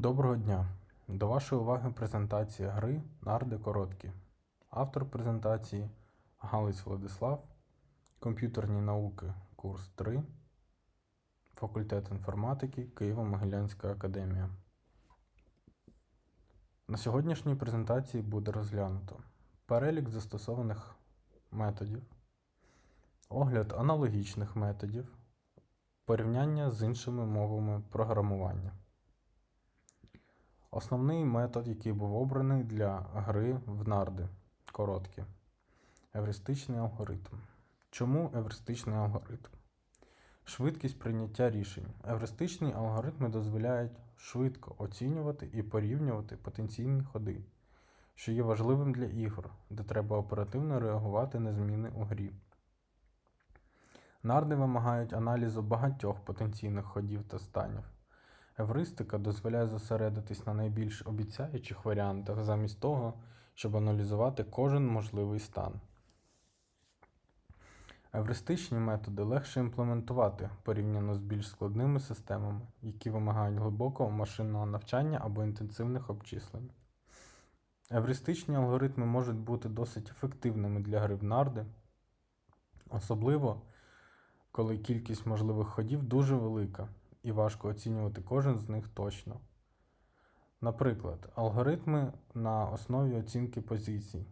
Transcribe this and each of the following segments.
Доброго дня! До вашої уваги презентація гри Нарди короткі. Автор презентації Галиць Владислав, комп'ютерні науки, курс 3, факультет інформатики Києво-Могилянська академія. На сьогоднішній презентації буде розглянуто перелік застосованих методів, огляд аналогічних методів, порівняння з іншими мовами програмування. Основний метод, який був обраний для гри в нарди короткі. Евристичний алгоритм. Чому евристичний алгоритм? Швидкість прийняття рішень. Евристичні алгоритми дозволяють швидко оцінювати і порівнювати потенційні ходи, що є важливим для ігор, де треба оперативно реагувати на зміни у грі. Нарди вимагають аналізу багатьох потенційних ходів та станів. Евристика дозволяє зосередитись на найбільш обіцяючих варіантах, замість того, щоб аналізувати кожен можливий стан. Евристичні методи легше імплементувати порівняно з більш складними системами, які вимагають глибокого машинного навчання або інтенсивних обчислень. Евристичні алгоритми можуть бути досить ефективними для гри в нарди, особливо коли кількість можливих ходів дуже велика і важко оцінювати кожен з них точно. Наприклад, алгоритми на основі оцінки позицій,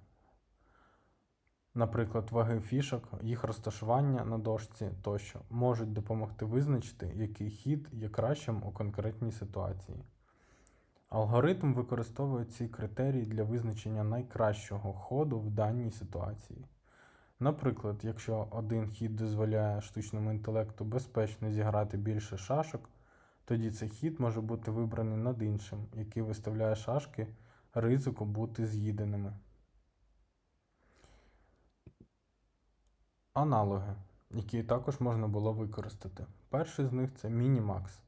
наприклад, ваги фішок, їх розташування на дошці тощо можуть допомогти визначити, який хід є кращим у конкретній ситуації. Алгоритм використовує ці критерії для визначення найкращого ходу в даній ситуації. Наприклад, якщо один хід дозволяє штучному інтелекту безпечно зіграти більше шашок, тоді цей хід може бути вибраний над іншим, який виставляє шашки ризику бути з'їденими. Аналоги, які також можна було використати. Перший з них це Мінімакс.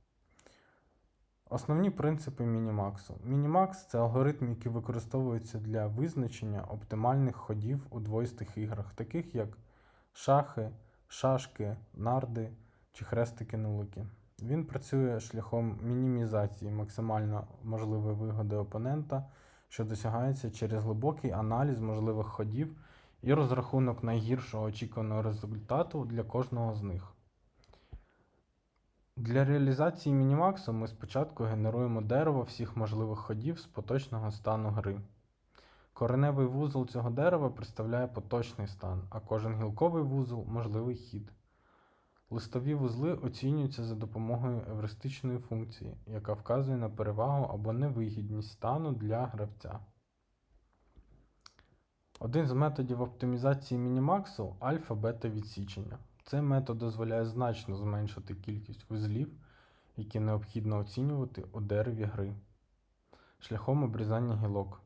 Основні принципи Мінімаксу. Мінімакс це алгоритм, який використовується для визначення оптимальних ходів у двоїстих іграх, таких як шахи, шашки, нарди чи хрестики-нулики. Він працює шляхом мінімізації максимально можливої вигоди опонента, що досягається через глибокий аналіз можливих ходів і розрахунок найгіршого очікуваного результату для кожного з них. Для реалізації мінімаксу ми спочатку генеруємо дерево всіх можливих ходів з поточного стану гри. Кореневий вузол цього дерева представляє поточний стан, а кожен гілковий вузол можливий хід. Листові вузли оцінюються за допомогою евристичної функції, яка вказує на перевагу або невигідність стану для гравця. Один з методів оптимізації мінімаксу альфа-бета відсічення. Цей метод дозволяє значно зменшити кількість вузлів, які необхідно оцінювати у дереві гри, шляхом обрізання гілок.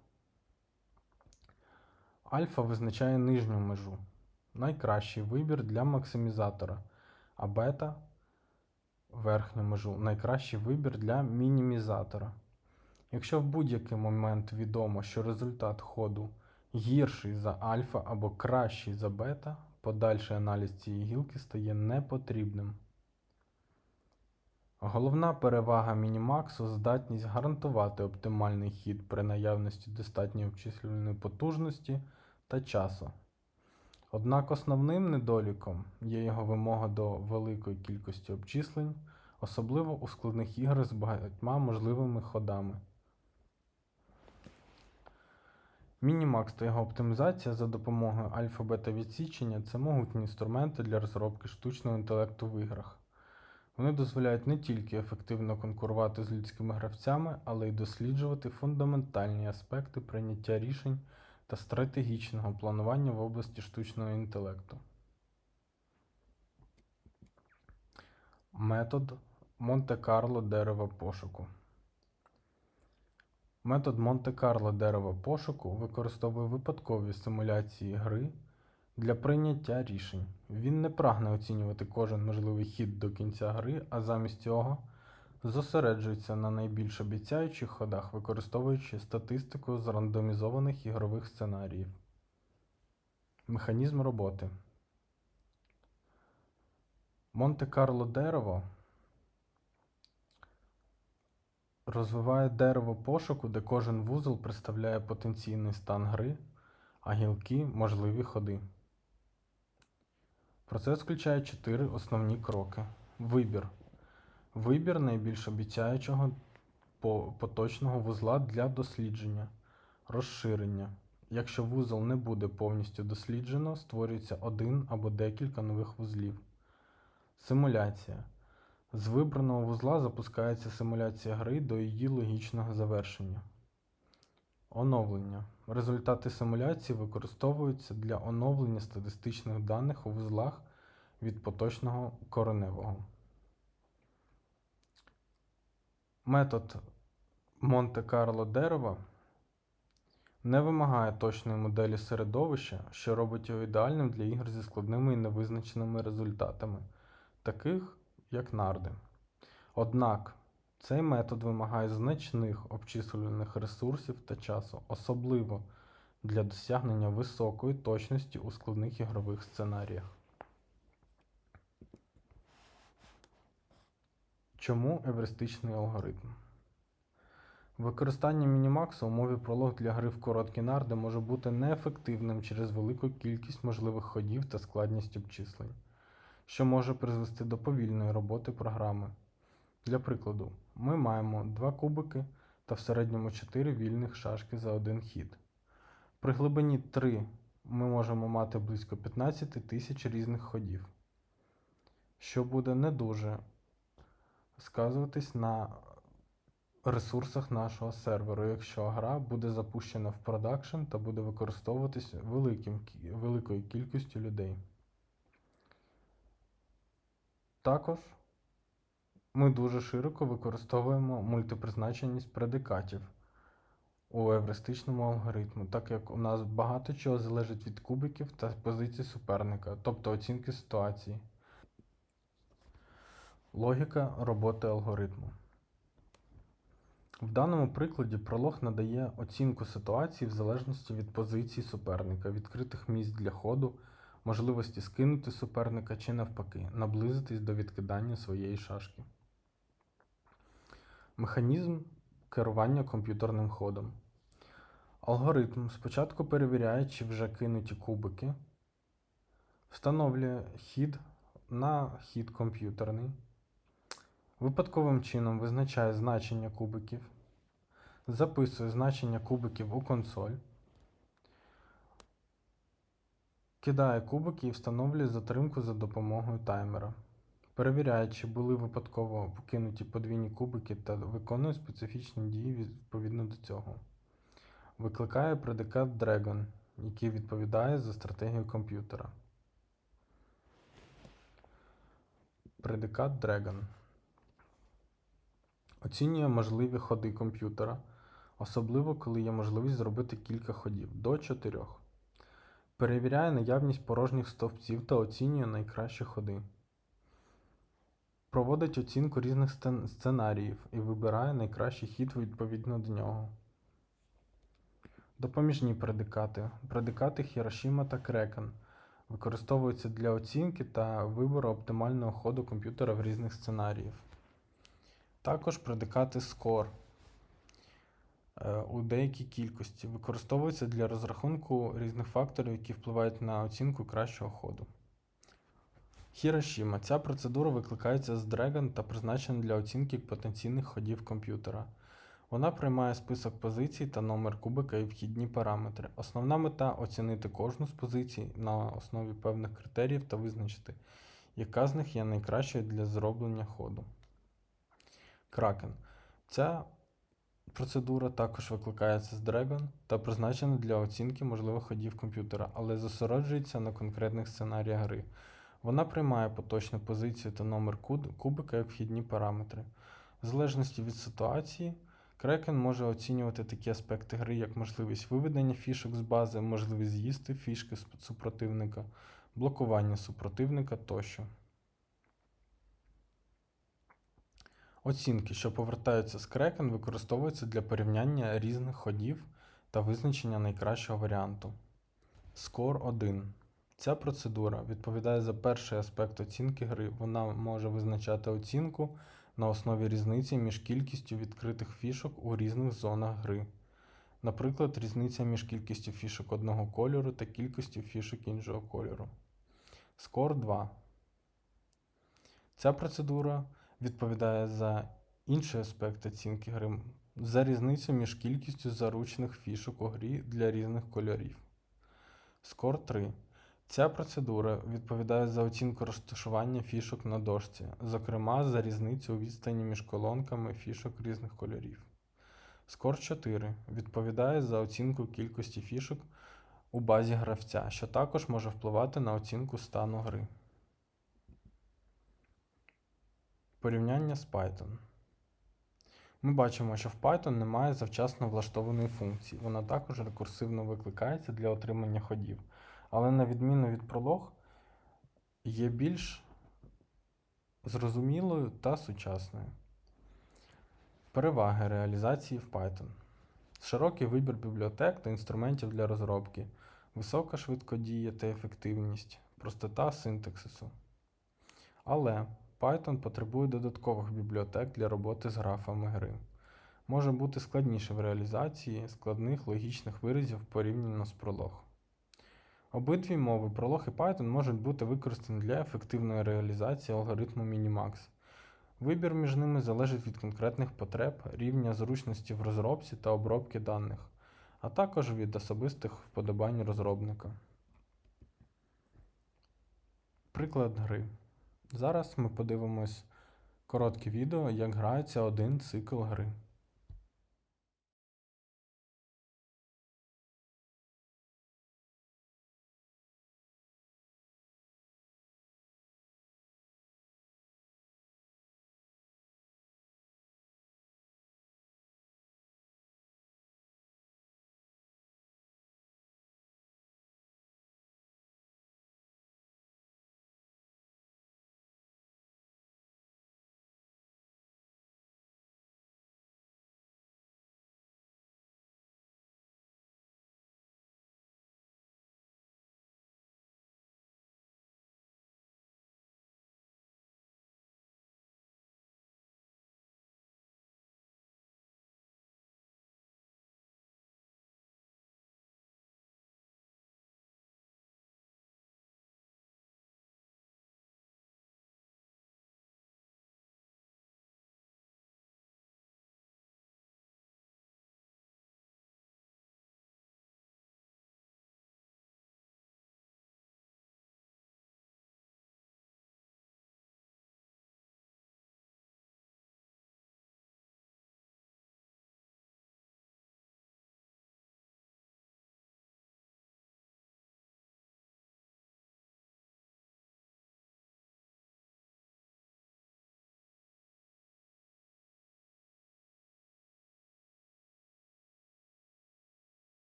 Альфа визначає нижню межу, найкращий вибір для максимізатора, а бета верхню межу найкращий вибір для мінімізатора. Якщо в будь-який момент відомо, що результат ходу гірший за альфа або кращий за бета, подальший аналіз цієї гілки стає непотрібним. Головна перевага мінімаксу здатність гарантувати оптимальний хід при наявності достатньої обчислювальної потужності та часу. Однак основним недоліком є його вимога до великої кількості обчислень, особливо у складних іграх з багатьма можливими ходами. Мінімакс та його оптимізація за допомогою альфа-бета відсічення це могутні інструменти для розробки штучного інтелекту в іграх. Вони дозволяють не тільки ефективно конкурувати з людськими гравцями, але й досліджувати фундаментальні аспекти прийняття рішень та стратегічного планування в області штучного інтелекту. Метод Монте-Карло дерева пошуку. Метод Монте-Карло дерева пошуку використовує випадкові симуляції гри для прийняття рішень. Він не прагне оцінювати кожен можливий хід до кінця гри, а замість цього зосереджується на найбільш обіцяючих ходах, використовуючи статистику з рандомізованих ігрових сценаріїв. Механізм роботи. Монте-Карло дерево розвиває дерево пошуку, де кожен вузол представляє потенційний стан гри, а гілки можливі ходи. Процес включає чотири основні кроки: вибір. Вибір найбільш обіцяючого поточного вузла для дослідження. Розширення. Якщо вузол не буде повністю досліджено, створюється один або декілька нових вузлів. Симуляція. З вибраного вузла запускається симуляція гри до її логічного завершення. Оновлення. Результати симуляції використовуються для оновлення статистичних даних у вузлах від поточного кореневого. Метод Монте-Карло дерева не вимагає точної моделі середовища, що робить його ідеальним для ігор зі складними і невизначеними результатами, таких як нарди. Однак цей метод вимагає значних обчислювальних ресурсів та часу, особливо для досягнення високої точності у складних ігрових сценаріях. Чому евристичний алгоритм? Використання мінімаксу у мові пролог для гри в короткі нарди може бути неефективним через велику кількість можливих ходів та складність обчислень, що може призвести до повільної роботи програми. Для прикладу, ми маємо два кубики та в середньому 4 вільних шашки за один хід. При глибині 3 ми можемо мати близько 15 тисяч різних ходів, що буде не дуже сказуватись на ресурсах нашого серверу, якщо гра буде запущена в продакшн та буде використовуватись великою кількістю людей. Також ми дуже широко використовуємо мультипризначеність предикатів у евристичному алгоритму, так як у нас багато чого залежить від кубиків та позицій суперника, тобто оцінки ситуації. Логіка роботи алгоритму. В даному прикладі пролог надає оцінку ситуації в залежності від позиції суперника, відкритих місць для ходу, можливості скинути суперника чи навпаки, наблизитись до відкидання своєї шашки. Механізм керування комп'ютерним ходом. Алгоритм спочатку перевіряє, чи вже кинуті кубики, встановлює хід на хід комп'ютерний. Випадковим чином визначає значення кубиків, записує значення кубиків у консоль, кидає кубики і встановлює затримку за допомогою таймера. Перевіряє, чи були випадково покинуті подвійні кубики та виконує специфічні дії відповідно до цього. Викликає предикат Dragon, який відповідає за стратегію комп'ютера. Предикат Dragon оцінює можливі ходи комп'ютера, особливо коли є можливість зробити кілька ходів до 4. Перевіряє наявність порожніх стовпців та оцінює найкращі ходи. Проводить оцінку різних сценаріїв і вибирає найкращий хід відповідно до нього. Допоміжні предикати. Предикати Хірошіма та Крекен використовуються для оцінки та вибору оптимального ходу комп'ютера в різних сценаріїв. Також предикати SCORE у деякій кількості використовуються для розрахунку різних факторів, які впливають на оцінку кращого ходу. Хірошіма. Ця процедура викликається з Dragon та призначена для оцінки потенційних ходів комп'ютера. Вона приймає список позицій та номер кубика і вхідні параметри. Основна мета оцінити кожну з позицій на основі певних критеріїв та визначити, яка з них є найкращою для зроблення ходу. Кракен. Ця процедура також викликається з Dragon та призначена для оцінки можливих ходів комп'ютера, але зосереджується на конкретних сценаріях гри. Вона приймає поточну позицію та номер кубика як вхідні параметри. В залежності від ситуації, Кракен може оцінювати такі аспекти гри, як можливість виведення фішок з бази, можливість з'їсти фішки супротивника, блокування супротивника тощо. Оцінки, що повертаються з Kraken, використовуються для порівняння різних ходів та визначення найкращого варіанту. Score 1. Ця процедура відповідає за перший аспект оцінки гри. Вона може визначати оцінку на основі різниці між кількістю відкритих фішок у різних зонах гри. Наприклад, різниця між кількістю фішок одного кольору та кількістю фішок іншого кольору. Скор 2. Ця процедура відповідає за інший аспект оцінки гри за різницю між кількістю заручених фішок у грі для різних кольорів. Скор 3. Ця процедура відповідає за оцінку розташування фішок на дошці, зокрема за різницю у відстані між колонками фішок різних кольорів. Скор 4 відповідає за оцінку кількості фішок у базі гравця, що також може впливати на оцінку стану гри. Порівняння з Python. Ми бачимо, що в Python немає завчасно влаштованої функції. Вона також рекурсивно викликається для отримання ходів. Але на відміну від пролог, є більш зрозумілою та сучасною. Переваги реалізації в Python. Широкий вибір бібліотек та інструментів для розробки, висока швидкодія та ефективність, простота синтаксису. Але Python потребує додаткових бібліотек для роботи з графами гри. Може бути складніше в реалізації складних логічних виразів порівняно з Prolog. Обидві мови Prolog і Python можуть бути використані для ефективної реалізації алгоритму Minimax. Вибір між ними залежить від конкретних потреб, рівня зручності в розробці та обробки даних, а також від особистих вподобань розробника. Приклад гри. Зараз ми подивимось коротке відео, як грається один цикл гри.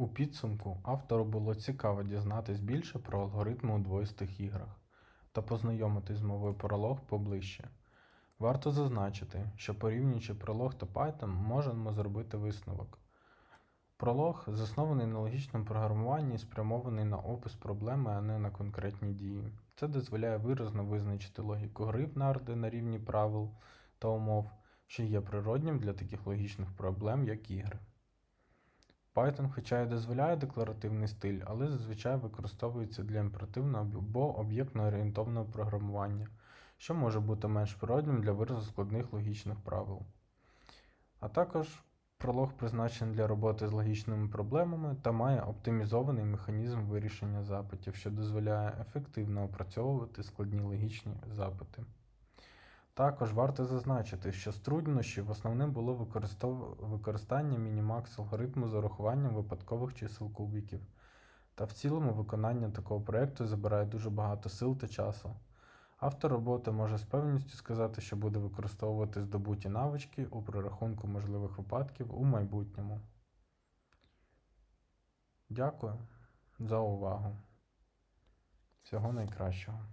У підсумку автору було цікаво дізнатись більше про алгоритми у двоїстих іграх та познайомитись з мовою Prolog поближче. Варто зазначити, що порівнюючи Prolog та Python, можемо зробити висновок. Prolog заснований на логічному програмуванні і спрямований на опис проблеми, а не на конкретні дії. Це дозволяє виразно визначити логіку гри в нарди на рівні правил та умов, що є природнім для таких логічних проблем, як ігри. Python, хоча і дозволяє декларативний стиль, але зазвичай використовується для імперативного або об'єктно-орієнтовного програмування, що може бути менш природним для виразу складних логічних правил. А також пролог призначений для роботи з логічними проблемами та має оптимізований механізм вирішення запитів, що дозволяє ефективно опрацьовувати складні логічні запити. Також варто зазначити, що з труднощів основним було використов... використання Minimax алгоритму з урахуванням випадкових чисел кубіків. Та в цілому виконання такого проєкту забирає дуже багато сил та часу. Автор роботи може з певністю сказати, що буде використовувати здобуті навички у прорахунку можливих випадків у майбутньому. Дякую за увагу. Всього найкращого.